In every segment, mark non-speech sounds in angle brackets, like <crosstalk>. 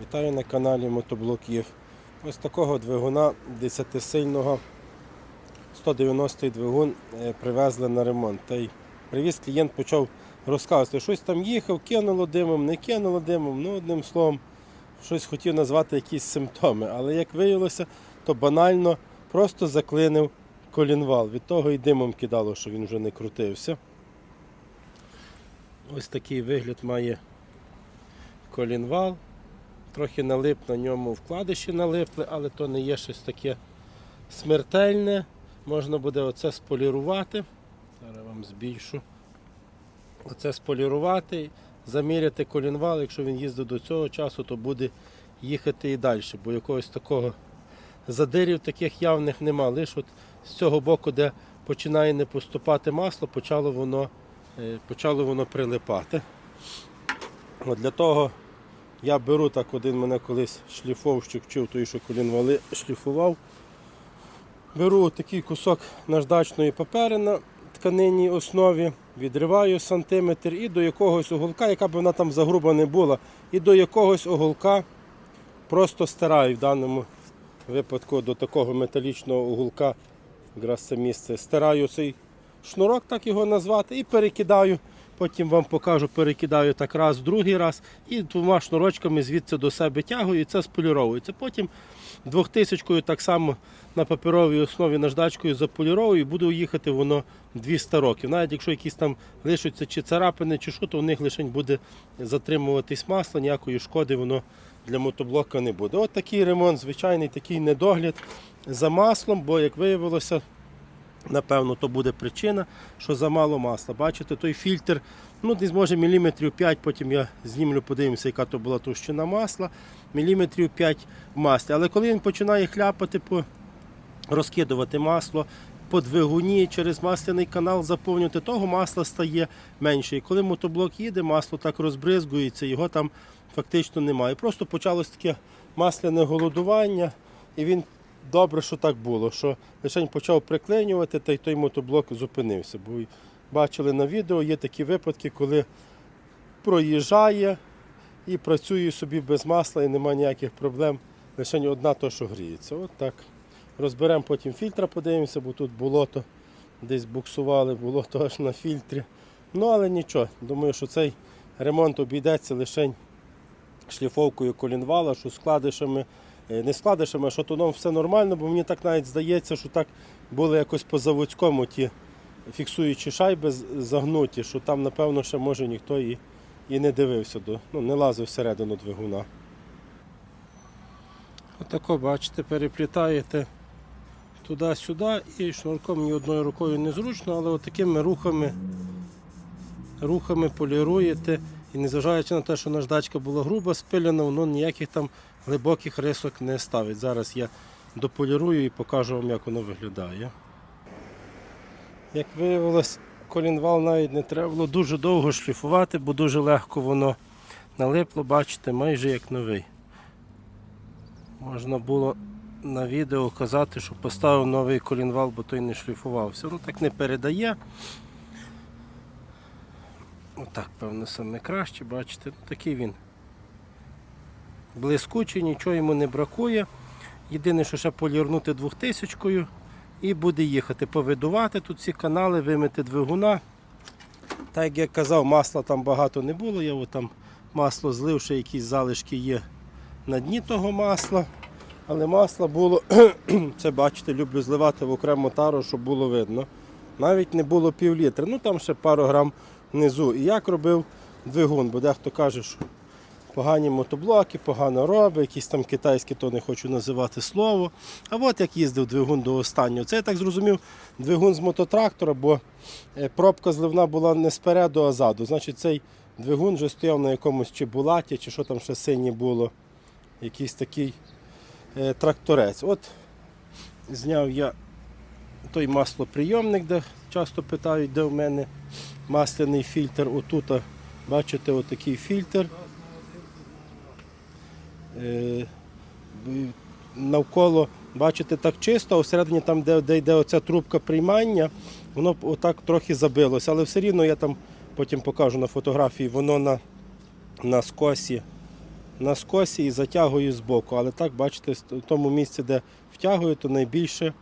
Вітаю на каналі Мотоблоків. Ось такого двигуна 10-сильного 190-й двигун е, привезли на ремонт. Та й привіз клієнт почав розказувати, щось там їхав, кинуло димом, не кинуло димом, ну одним словом, щось хотів назвати якісь симптоми. Але як виявилося, то банально просто заклинив колінвал. Від того і димом кидало, що він вже не крутився. Ось такий вигляд має колінвал. Трохи налип на ньому вкладиші налипли, але то не є щось таке смертельне. Можна буде оце сполірувати. Зараз вам збільшу. Оце сполірувати, заміряти колінвал. Якщо він їздив до цього часу, то буде їхати і далі, бо якогось такого задирів таких явних нема. Лише от з цього боку, де починає не поступати масло, почало воно, е, почало воно прилипати. От для того я беру так, один мене колись шліфовщик вчив, той, що колінвали шліфував. Беру такий кусок наждачної папери на тканинній основі, відриваю сантиметр і до якогось уголка, яка б вона там загруба не була, і до якогось уголка просто стираю в даному випадку до такого металічного уголка, якраз це місце, стираю цей шнурок, так його назвати, і перекидаю. Потім вам покажу, перекидаю так раз, другий раз і двома шнурочками звідси до себе тягую і це споліровується. Потім двохтисячкою так само на паперовій основі наждачкою заполіровую і буду їхати воно 200 років. Навіть якщо якісь там лишаться чи царапини, чи що, то в них лише буде затримуватись масло, ніякої шкоди воно для мотоблока не буде. От такий ремонт, звичайний такий недогляд за маслом, бо як виявилося, Напевно, то буде причина, що замало масла. Бачите, той фільтр, ну десь може міліметрів 5, потім я знімлю, подивимося, яка то була товщина масла, міліметрів 5 в. Але коли він починає хляпати, по, розкидувати масло по двигуні через масляний канал заповнювати, того масла стає менше. І коли мотоблок їде, масло так розбризгується, його там фактично немає. Просто почалось таке масляне голодування, і він добре, що так було, що лише почав приклинювати, та й той мотоблок зупинився. Бо бачили на відео, є такі випадки, коли проїжджає і працює собі без масла і немає ніяких проблем. Лише одна то, що гріється. От так. Розберемо потім фільтра, подивимося, бо тут болото десь буксували, болото аж на фільтрі. Ну, але нічого. Думаю, що цей ремонт обійдеться лише шліфовкою колінвала, що складишами, не складишами, а шатуном все нормально, бо мені так навіть здається, що так були якось по заводському ті фіксуючі шайби загнуті, що там, напевно, ще може ніхто і, і не дивився, до, ну, не лазив всередину двигуна. Отако, бачите, переплітаєте туди-сюди і шнурком ні одною рукою незручно, але отакими рухами, рухами поліруєте. І незважаючи на те, що наждачка була грубо спилена, воно ніяких там глибоких рисок не ставить. Зараз я дополірую і покажу вам, як воно виглядає. Як виявилось, колінвал навіть не треба було дуже довго шліфувати, бо дуже легко воно налипло, бачите, майже як новий. Можна було на відео казати, що поставив новий колінвал, бо той не шліфувався. Ну так не передає. Отак, певно, саме краще, бачите, ну, такий він блискучий, нічого йому не бракує. Єдине, що ще полірнути двохтисячкою і буде їхати, повидувати тут ці канали, вимити двигуна. Так як я казав, масла там багато не було, я там масло злив, ще якісь залишки є на дні того масла. Але масло було, <clears throat> це бачите, люблю зливати в окрему тару, щоб було видно. Навіть не було пів літра, ну там ще пару грам внизу. І як робив двигун, бо дехто каже, що погані мотоблоки, погано робить, якісь там китайські, то не хочу називати слово. А от як їздив двигун до останнього. Це я так зрозумів, двигун з мототрактора, бо е, пробка зливна була не спереду, а ззаду. Значить, цей двигун вже стояв на якомусь чи булаті, чи що там ще синє було. Якийсь такий е, тракторець. От зняв я той маслоприйомник, де часто питають, де в мене масляний фільтр. Отут, бачите, отакий фільтр. Е, навколо, бачите, так чисто, а всередині там, де, де йде оця трубка приймання, воно отак трохи забилося. Але все рівно я там потім покажу на фотографії, воно на, на скосі на скосі і затягую збоку. Але так, бачите, в тому місці, де втягую, то найбільше,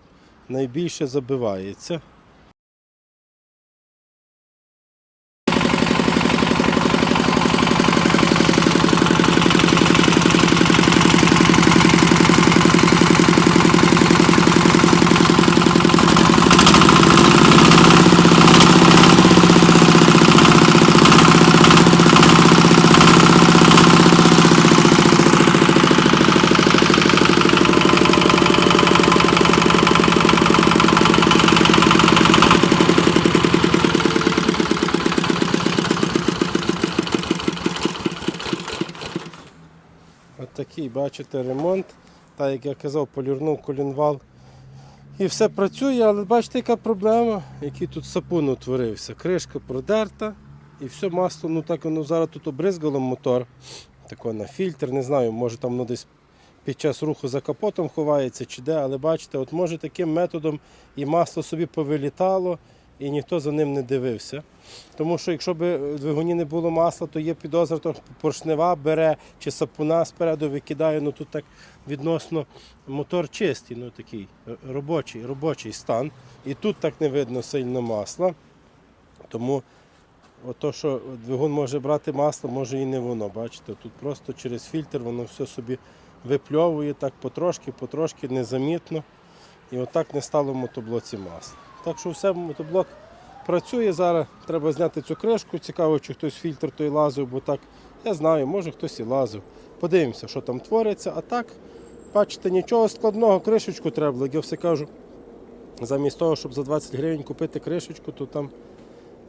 найбільше забивається. Такий, бачите, ремонт. Так як я казав, полірнув колінвал. І все працює, але бачите, яка проблема, який тут сапун утворився. Кришка продерта і все масло, ну так воно зараз тут обризгало мотор. Тако на фільтр, не знаю, може там воно десь під час руху за капотом ховається чи де, але бачите, от може таким методом і масло собі повилітало, і ніхто за ним не дивився. Тому що якщо б в двигуні не було масла, то є підозра, то поршнева бере чи сапуна спереду викидає. Ну тут так відносно мотор чистий, ну такий е, робочий, робочий стан. І тут так не видно сильно масла. Тому ото, що двигун може брати масло, може і не воно. Бачите, тут просто через фільтр воно все собі випльовує так потрошки, потрошки, незамітно. І отак не стало в мотоблоці масла. Так що все, мотоблок працює зараз. Треба зняти цю кришку. Цікаво, чи хтось фільтр той лазив, бо так, я знаю, може хтось і лазив. Подивимося, що там твориться. А так, бачите, нічого складного, кришечку треба, як я все кажу. Замість того, щоб за 20 гривень купити кришечку, то там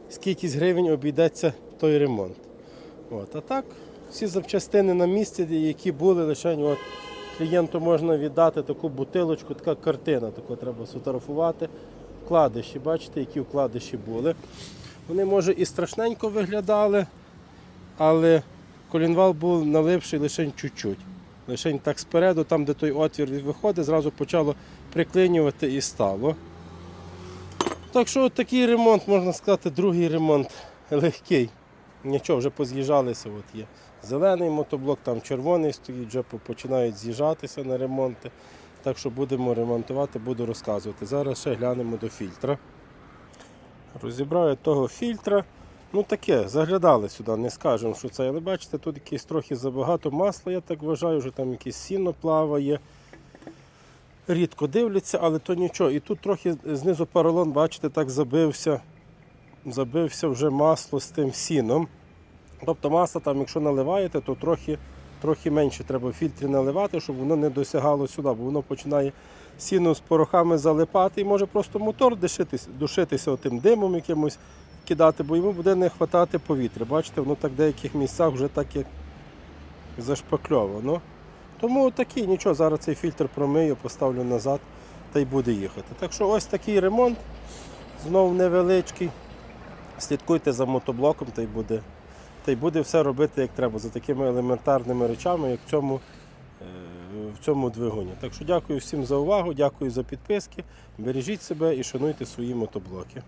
скільки гривень обійдеться той ремонт. От. А так, всі запчастини на місці, які були, лише от, клієнту можна віддати таку бутилочку, така картина, таку треба сфотографувати. Вкладиші, бачите, які вкладиші були. Вони, може, і страшненько виглядали, але колінвал був наливший лише чуть-чуть. Лише так спереду, там, де той отвір виходить, зразу почало приклинювати і стало. Так що от такий ремонт, можна сказати, другий ремонт легкий. Нічого, вже поз'їжджалися. От є зелений мотоблок, там червоний стоїть, вже починають з'їжджатися на ремонти. Так що будемо ремонтувати, буду розказувати. Зараз ще глянемо до фільтра. Розібрав я того фільтра. Ну таке, заглядали сюди, не скажемо, що це. Але бачите, тут якесь трохи забагато масла, я так вважаю, вже там якесь сіно плаває. Рідко дивляться, але то нічого. І тут трохи знизу поролон, бачите, так забився. Забився вже масло з тим сіном. Тобто масло там, якщо наливаєте, то трохи, трохи менше треба фільтрі наливати, щоб воно не досягало сюди, бо воно починає сіно з порохами залипати і може просто мотор душитися, душитися отим димом якимось кидати, бо йому буде не вистачати повітря. Бачите, воно так в деяких місцях вже так як зашпакльовано. Тому такий, нічого, зараз цей фільтр промию, поставлю назад та й буде їхати. Так що ось такий ремонт, знову невеличкий. Слідкуйте за мотоблоком, та й буде, та й буде все робити як треба, за такими елементарними речами, як в цьому, е, в цьому двигуні. Так що дякую всім за увагу, дякую за підписки. Бережіть себе і шануйте свої мотоблоки.